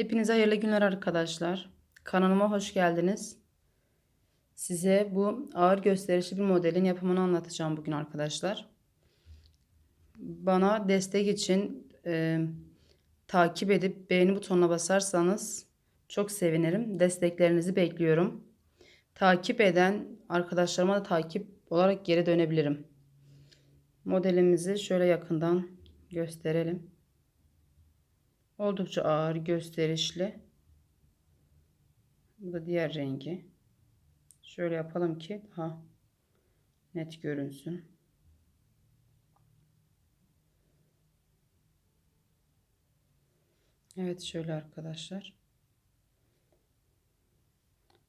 Hepinize hayırlı günler arkadaşlar. Kanalıma hoş geldiniz. Size bu ağır gösterişli bir modelin yapımını anlatacağım bugün arkadaşlar. Bana destek için e, takip edip beğeni butonuna basarsanız çok sevinirim. Desteklerinizi bekliyorum. Takip eden arkadaşlarıma da takip olarak geri dönebilirim. Modelimizi şöyle yakından gösterelim. Oldukça ağır, gösterişli. Bu da diğer rengi. Şöyle yapalım ki daha net görünsün. Evet şöyle arkadaşlar.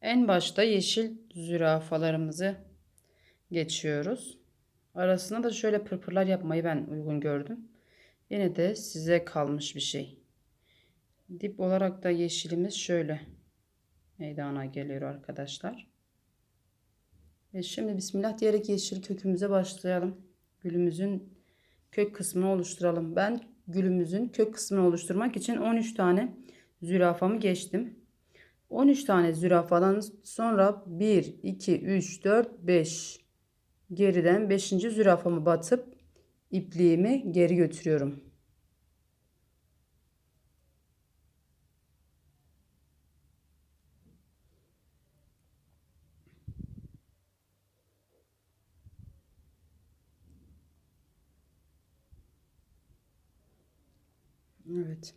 En başta yeşil zürafalarımızı geçiyoruz. Arasına da şöyle pırpırlar yapmayı ben uygun gördüm. Yine de size kalmış bir şey. Dip olarak da yeşilimiz şöyle meydana geliyor arkadaşlar. Ve şimdi bismillah diyerek yeşil kökümüze başlayalım. Gülümüzün kök kısmını oluşturalım. Ben gülümüzün kök kısmını oluşturmak için 13 tane zürafamı geçtim. 13 tane zürafadan sonra 1, 2, 3, 4, 5 geriden 5. zürafamı batıp ipliğimi geri götürüyorum. Evet.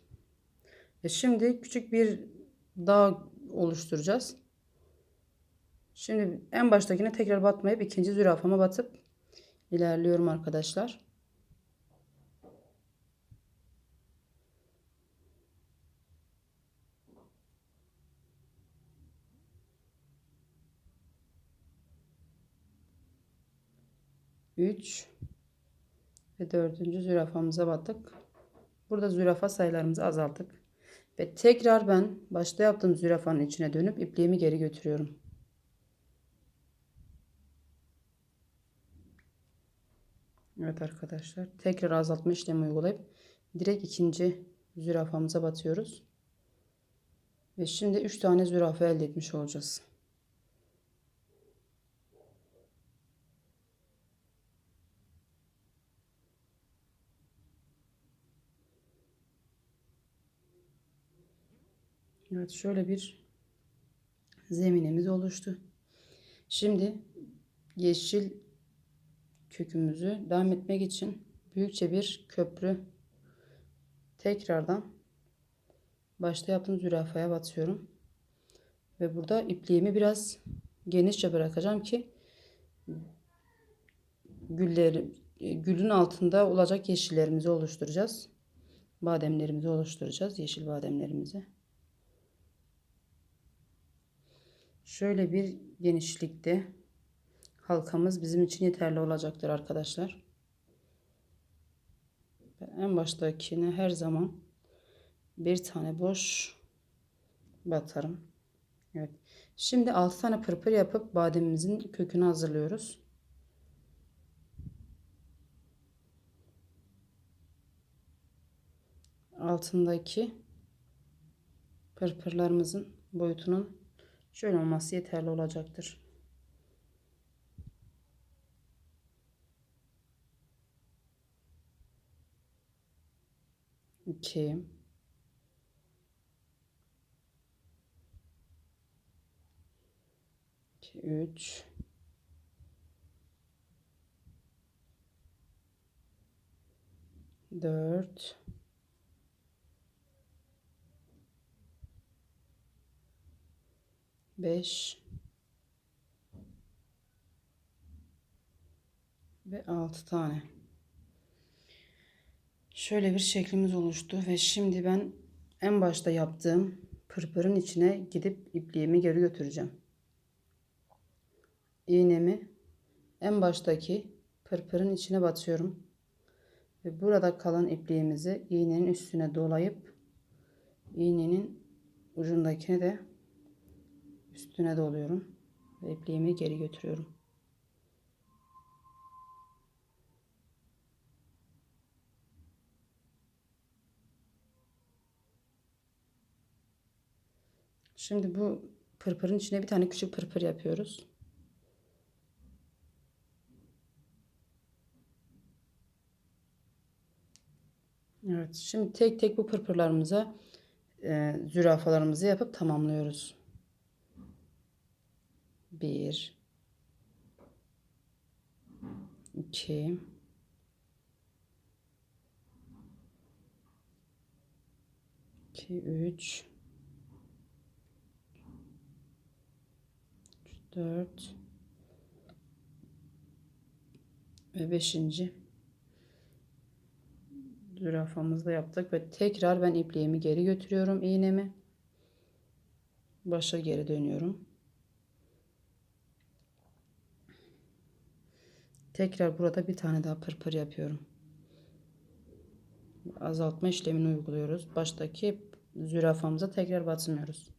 E şimdi küçük bir dağ oluşturacağız. Şimdi en baştakine tekrar batmayıp ikinci zürafama batıp ilerliyorum arkadaşlar. Üç ve dördüncü zürafamıza battık. Burada zürafa sayılarımızı azalttık. Ve tekrar ben başta yaptığım zürafanın içine dönüp ipliğimi geri götürüyorum. Evet arkadaşlar. Tekrar azaltma işlemi uygulayıp direkt ikinci zürafamıza batıyoruz. Ve şimdi 3 tane zürafa elde etmiş olacağız. Evet şöyle bir zeminimiz oluştu. Şimdi yeşil kökümüzü devam etmek için büyükçe bir köprü tekrardan başta yaptığım zürafaya batıyorum. Ve burada ipliğimi biraz genişçe bırakacağım ki gülleri gülün altında olacak yeşillerimizi oluşturacağız. Bademlerimizi oluşturacağız. Yeşil bademlerimizi. Şöyle bir genişlikte halkamız bizim için yeterli olacaktır arkadaşlar. Ben en baştakine her zaman bir tane boş batarım. Evet. Şimdi 6 tane pırpır yapıp bademimizin kökünü hazırlıyoruz. Altındaki pırpırlarımızın boyutunun Şöyle olması yeterli olacaktır. İki. İki, üç. Dört. 5 ve 6 tane. Şöyle bir şeklimiz oluştu ve şimdi ben en başta yaptığım pırpırın içine gidip ipliğimi geri götüreceğim. İğnemi en baştaki pırpırın içine batıyorum. Ve burada kalan ipliğimizi iğnenin üstüne dolayıp iğnenin ucundakine de üstüne doluyorum ve ipliğimi geri götürüyorum. Şimdi bu pırpırın içine bir tane küçük pırpır yapıyoruz. Evet, şimdi tek tek bu pırpırlarımıza e, zürafalarımızı yapıp tamamlıyoruz. Bir, iki, iki, üç, dört. Ve beşinci. Zürafamızı da yaptık ve tekrar ben ipliğimi geri götürüyorum iğnemi. Başa geri dönüyorum tekrar burada bir tane daha pırpır yapıyorum. Azaltma işlemini uyguluyoruz. Baştaki zürafamıza tekrar batmıyoruz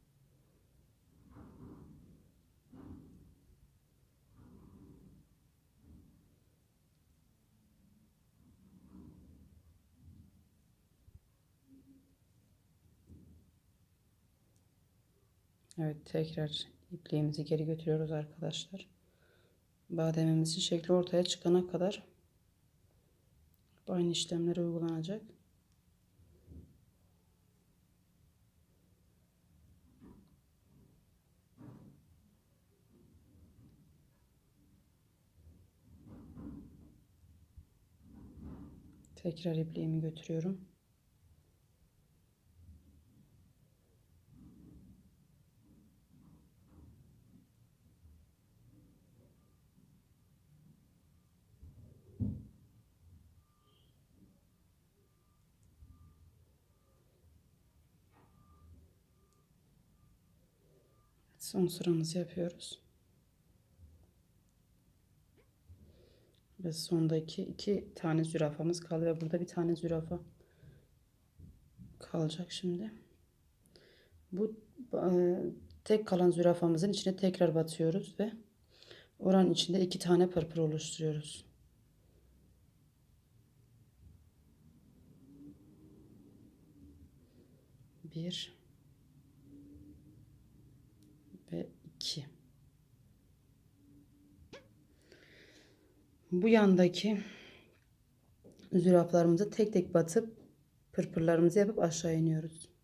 Evet tekrar ipliğimizi geri götürüyoruz arkadaşlar. Bademimizin şekli ortaya çıkana kadar aynı işlemler uygulanacak. Tekrar ipliğimi götürüyorum. Son sıramızı yapıyoruz. Ve sondaki iki tane zürafamız kaldı ve burada bir tane zürafa kalacak şimdi. Bu e, tek kalan zürafamızın içine tekrar batıyoruz ve oranın içinde iki tane pırpır oluşturuyoruz. Bir ve 2. Bu yandaki züraflarımızı tek tek batıp pırpırlarımızı yapıp aşağı iniyoruz.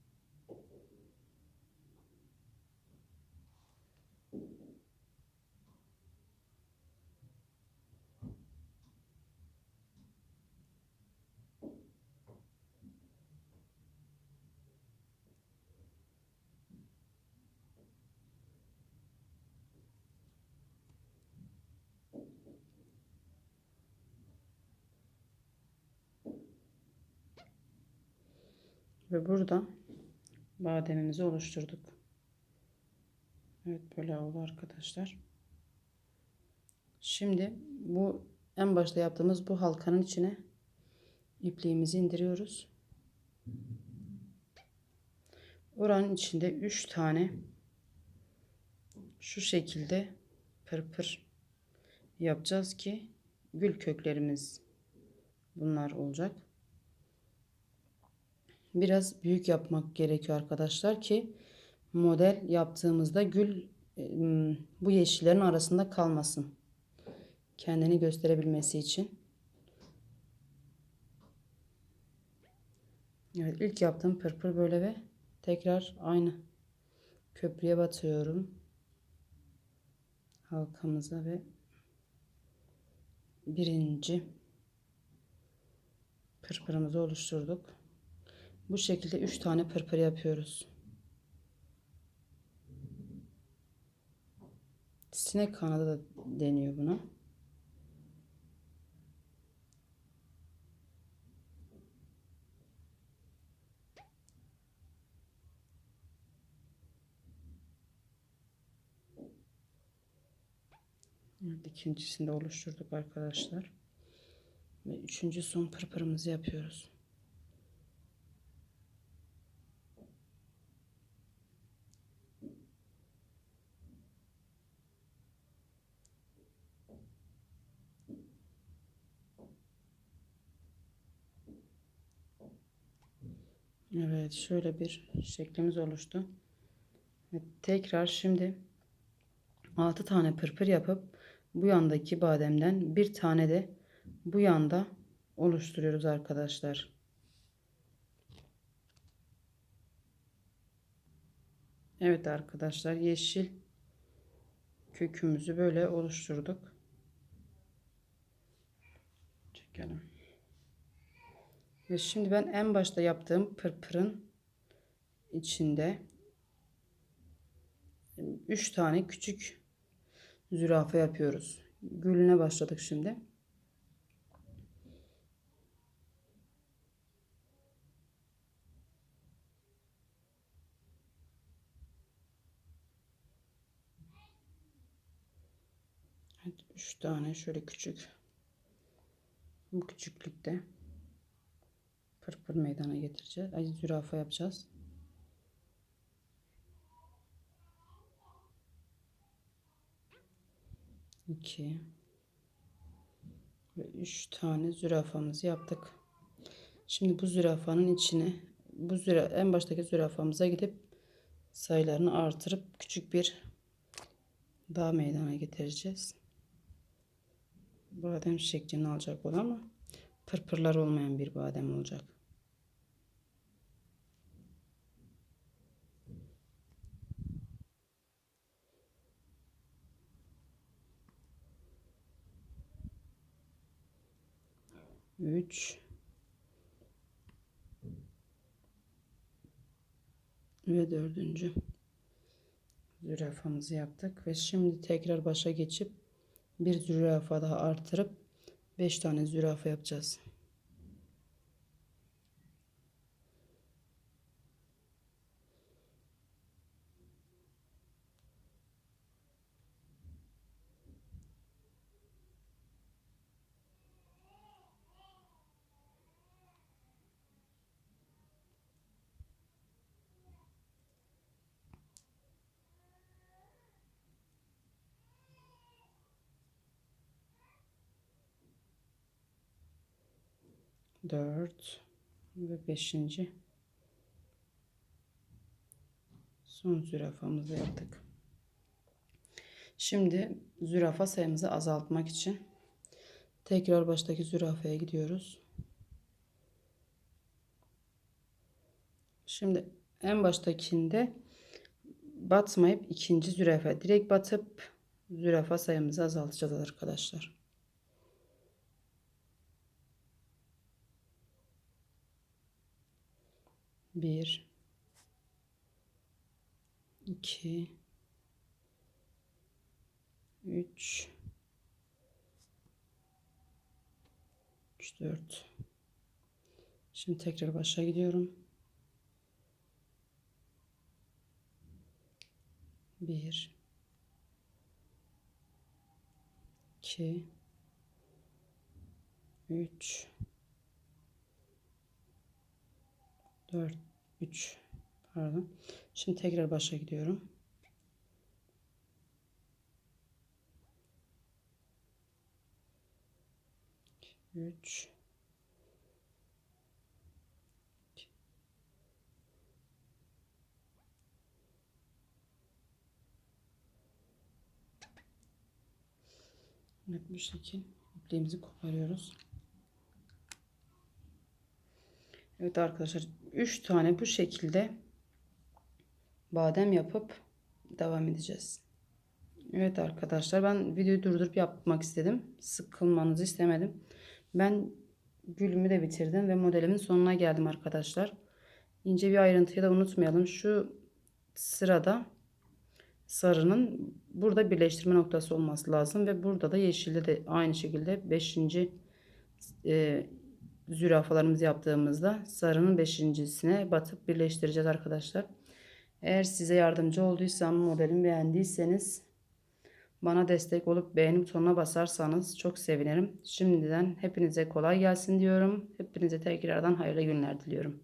Ve burada bademimizi oluşturduk. Evet böyle oldu arkadaşlar. Şimdi bu en başta yaptığımız bu halkanın içine ipliğimizi indiriyoruz. Oranın içinde 3 tane şu şekilde pırpır yapacağız ki gül köklerimiz bunlar olacak biraz büyük yapmak gerekiyor arkadaşlar ki model yaptığımızda gül bu yeşillerin arasında kalmasın. Kendini gösterebilmesi için. Evet ilk yaptığım pırpır böyle ve tekrar aynı köprüye batıyorum. Halkamıza ve birinci pırpırımızı oluşturduk. Bu şekilde 3 tane pırpır yapıyoruz. Sinek kanadı da deniyor buna. Evet, de oluşturduk arkadaşlar. Ve üçüncü son pırpırımızı yapıyoruz. Evet şöyle bir şeklimiz oluştu. Ve tekrar şimdi 6 tane pırpır yapıp bu yandaki bademden bir tane de bu yanda oluşturuyoruz arkadaşlar. Evet arkadaşlar yeşil kökümüzü böyle oluşturduk. Çekelim. Ve şimdi ben en başta yaptığım pırpırın içinde 3 tane küçük zürafa yapıyoruz. Gülüne başladık şimdi. Evet, 3 tane şöyle küçük bu küçüklükte pırpır meydana getireceğiz. Ay zürafa yapacağız. İki ve üç tane zürafamızı yaptık. Şimdi bu zürafanın içine bu züra en baştaki zürafamıza gidip sayılarını artırıp küçük bir dağ meydana getireceğiz. Badem şeklini alacak olan ama pırpırlar olmayan bir badem olacak. Üç. Ve dördüncü. Zürafamızı yaptık. Ve şimdi tekrar başa geçip bir zürafa daha artırıp 5 tane zürafa yapacağız. Dört ve beşinci son zürafamızı yaptık. Şimdi zürafa sayımızı azaltmak için tekrar baştaki zürafaya gidiyoruz. Şimdi en baştakinde batmayıp ikinci zürafa direkt batıp zürafa sayımızı azaltacağız arkadaşlar. Bir, iki, üç, üç, dört. Şimdi tekrar başa gidiyorum. Bir, iki, üç, 4 3 pardon. Şimdi tekrar başa gidiyorum. Üç. Evet bu şekil ipliğimizi koparıyoruz. Evet arkadaşlar 3 tane bu şekilde badem yapıp devam edeceğiz. Evet arkadaşlar ben videoyu durdurup yapmak istedim. Sıkılmanızı istemedim. Ben gülümü de bitirdim ve modelimin sonuna geldim arkadaşlar. İnce bir ayrıntıyı da unutmayalım. Şu sırada sarının burada birleştirme noktası olması lazım ve burada da yeşilde de aynı şekilde 5 zürafalarımızı yaptığımızda sarının beşincisine batıp birleştireceğiz arkadaşlar. Eğer size yardımcı olduysam modelimi beğendiyseniz bana destek olup beğeni butonuna basarsanız çok sevinirim. Şimdiden hepinize kolay gelsin diyorum. Hepinize tekrardan hayırlı günler diliyorum.